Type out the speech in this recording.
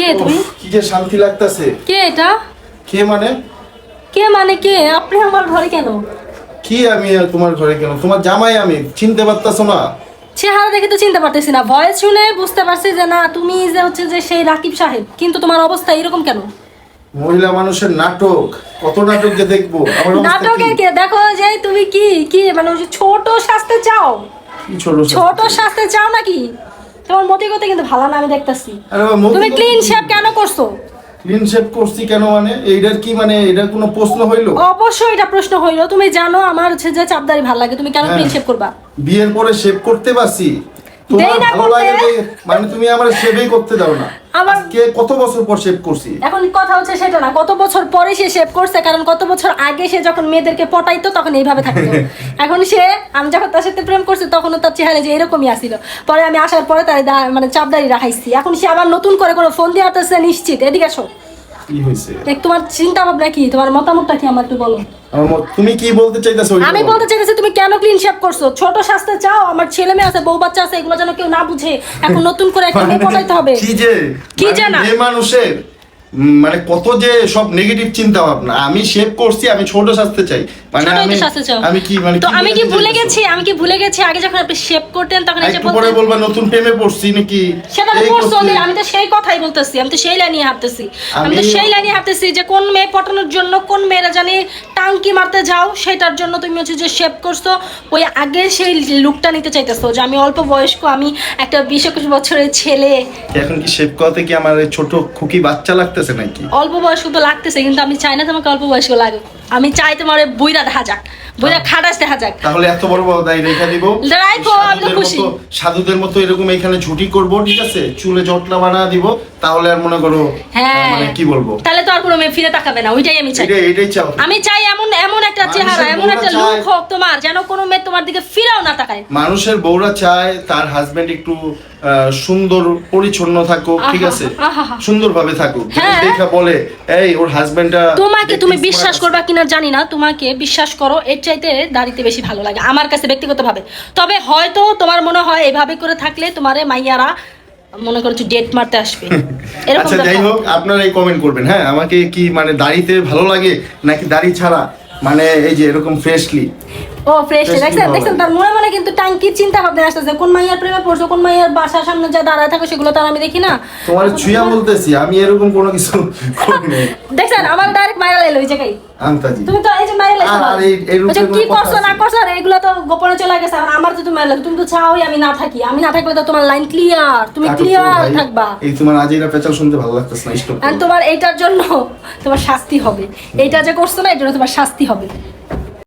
কে তুমি? কি যে শান্তি লাগতাছে। কে এটা? কে মানে? কে মানে কে? আপনি আমার ঘরে কেন? কি আমি আর তোমার ঘরে কেন? তোমার জামাই আমি চিনতে পারতাছো না। চেহারা দেখে তো চিনতে পারতেছি না। ভয়েস শুনে বুঝতে পারছি যে না তুমি যে হচ্ছে যে সেই রাকিব সাহেব কিন্তু তোমার অবস্থা এরকম কেন? মহিলা মানুষের নাটক কত নাটক যে দেখব? নাটকের কি? দেখো যে তুমি কি কি মানে ছোট সাজতে চাও? ছোট সাজতে চাও নাকি? তোমার মতি কথা কিন্তু ভালো না আমি দেখতাছি। তুমি ক্লিন শেপ কেন করছ? ক্লিন শেপ করছি কেন মানে? এইটার কি মানে এটার কোনো প্রশ্ন হইল? অবশ্যই এটা প্রশ্ন হইল। তুমি জানো আমার হচ্ছে যে চাপদারি ভালো লাগে। তুমি কেন হ্যাঁ। ক্লিন শেপ করবা? বিয়ের পরে শেপ করতে পারছি। তোমার ভালো লাগে মানে তুমি আমার শেভই করতে দাও না। আজকে কত বছর পর শেভ করছি? এখন কথা হচ্ছে সেটা না কত বছর পরে সে শেভ করছে কারণ কত বছর আগে সে যখন মেয়েদেরকে পটাইতো তখন এইভাবে থাকতো। এখন সে আমি যখন তার সাথে প্রেম করছি তখনও তার চেহারা যে এরকমই আসিল। পরে আমি আসার পরে তার মানে চাপদারি রাখাইছি। এখন সে আবার নতুন করে কোনো ফোন দিয়ে আসতেছে নিশ্চিত। এদিকে আসো। কি হয়েছে? দেখ তোমার চিন্তা ভাবনা কি? তোমার মতামতটা কি আমার একটু বলো। তুমি কি বলতে চাইতেছো আমি বলতে চাইতেছি তুমি কেন ক্লিন শেপ করছ? ছোট স্বাস্থ্য চাও আমার ছেলে মেয়ে আছে বউ বাচ্চা আছে এগুলো যেন কেউ না বুঝে। এখন নতুন করে একটা মেয়ে পড়াইতে হবে। কি যে? কি জানা যে মানুষের মানে কত যে সব নেগেটিভ চিন্তা ভাবনা আমি শেভ করছি আমি ছোট সাজতে চাই। মানে আমি। আমি কি মানে তো আমি কি ভুলে গেছি? আমি কি ভুলে গেছি? আগে যখন আপনি শেপ করতেন তখন এই যে পরে বলবা নতুন প্রেমে পড়ছি নাকি? সেটা তো করছ। আমি তো সেই কথাই বলতেছি আমি তো সেই লাইনে হাঁটতেছি। আমি তো সেই লাইনে হাঁটতেছি যে কোন মেয়ে পটানোর জন্য কোন মেয়েরা জানি টাঙ্কি মারতে যাও সেটার জন্য তুমি হচ্ছে যে শেপ করছ। ওই আগে সেই লুকটা নিতে চাইতেছো যে আমি অল্প বয়স্ক আমি একটা বিশ একুশ বছরের ছেলে। এখন কি শেভ করতে কি আমার ছোট খুকি বাচ্চা লাগতেছে নাকি? অল্প বয়স্ক তো লাগতেছে কিন্তু আমি চাই না তোমাকে অল্প বয়স্ক লাগুক। আমি চাই তোমার বুইরা দেখা যাক। বুইরা খাটাস দেখা যাক। তাহলে এত বড় বড় দায় রেখা দিব। রাখো, আমি খুশি। সাধুদের মতো এরকম এখানে ঝুটি করব ঠিক আছে? চুলে জটলা বানা দিব তাহলে আর মনে করো হ্যাঁ। মানে কি বলব? তাহলে তো আর কোনো মেয়ে ফিরে তাকাবে না ওইটাই আমি চাই। এটাই এটাই চাও আমি চাই এমন এমন একটা মানুষের চেহারা এমন একটা চায়- লুক হোক তোমার যেন কোনো মেয়ে তোমার দিকে ফিরাও না তাকায়। মানুষের বউরা চায় তার হাজবেন্ড একটু সুন্দর পরিচ্ছন্ন থাকুক ঠিক আছে। সুন্দরভাবে থাকুক। হ্যাঁ। দেখা বলে এই ওর হাজবেন্ডটা তোমাকে তুমি বিশ্বাস করবা কিনা জানি না তোমাকে বিশ্বাস করো এর চাইতে দাড়িতে বেশি ভালো লাগে আমার কাছে ব্যক্তিগতভাবে। তবে হয়তো তোমার মনে হয় এভাবে করে থাকলে তোমারে মাইয়ারা মনে করছ ডেট মারতে আসবে। আচ্ছা যাই হোক আপনারা এই কমেন্ট করবেন হ্যাঁ? আমাকে কি মানে দাড়িতে ভালো লাগে নাকি দাড়ি ছাড়া? মানে এই যে এরকম ফ্রেশলি ও ফ্রেশ দেখছেন? দেখছেন তার মনে মনে কিন্তু টাঙ্কির চিন্তা ভাবনা আসতেছে কোন মাইয়ার প্রেমে পড়ছো কোন মাইয়ার বাসার সামনে যা দাঁড়ায় থাকো সেগুলো তো আর আমি দেখি না। তোমার ছুঁয়া বলতেছি আমি এরকম কোনো কিছু দেখছেন আমার ডাইরেক্ট মাইরা লাইলো ওই জায়গায়। আন্তাজি। তুমি তো এই যে মাইরা লাইছো আর- এই- এই রূপের কি করছ না আছে? করছ? আর এগুলো তো গোপনে চলে গেছে। আর আমার তো তুমি তো চাওই আমি না থাকি। আমি না থাকলে তো তোমার লাইন ক্লিয়ার তুমি ক্লিয়ার থাকবা। এই তোমার আজিরা পেঁচাল শুনতে ভালো লাগতেছে না স্টপ আর তোমার এইটার জন্য তোমার শাস্তি হবে। এইটা যে করছ না জন্য তোমার শাস্তি হবে।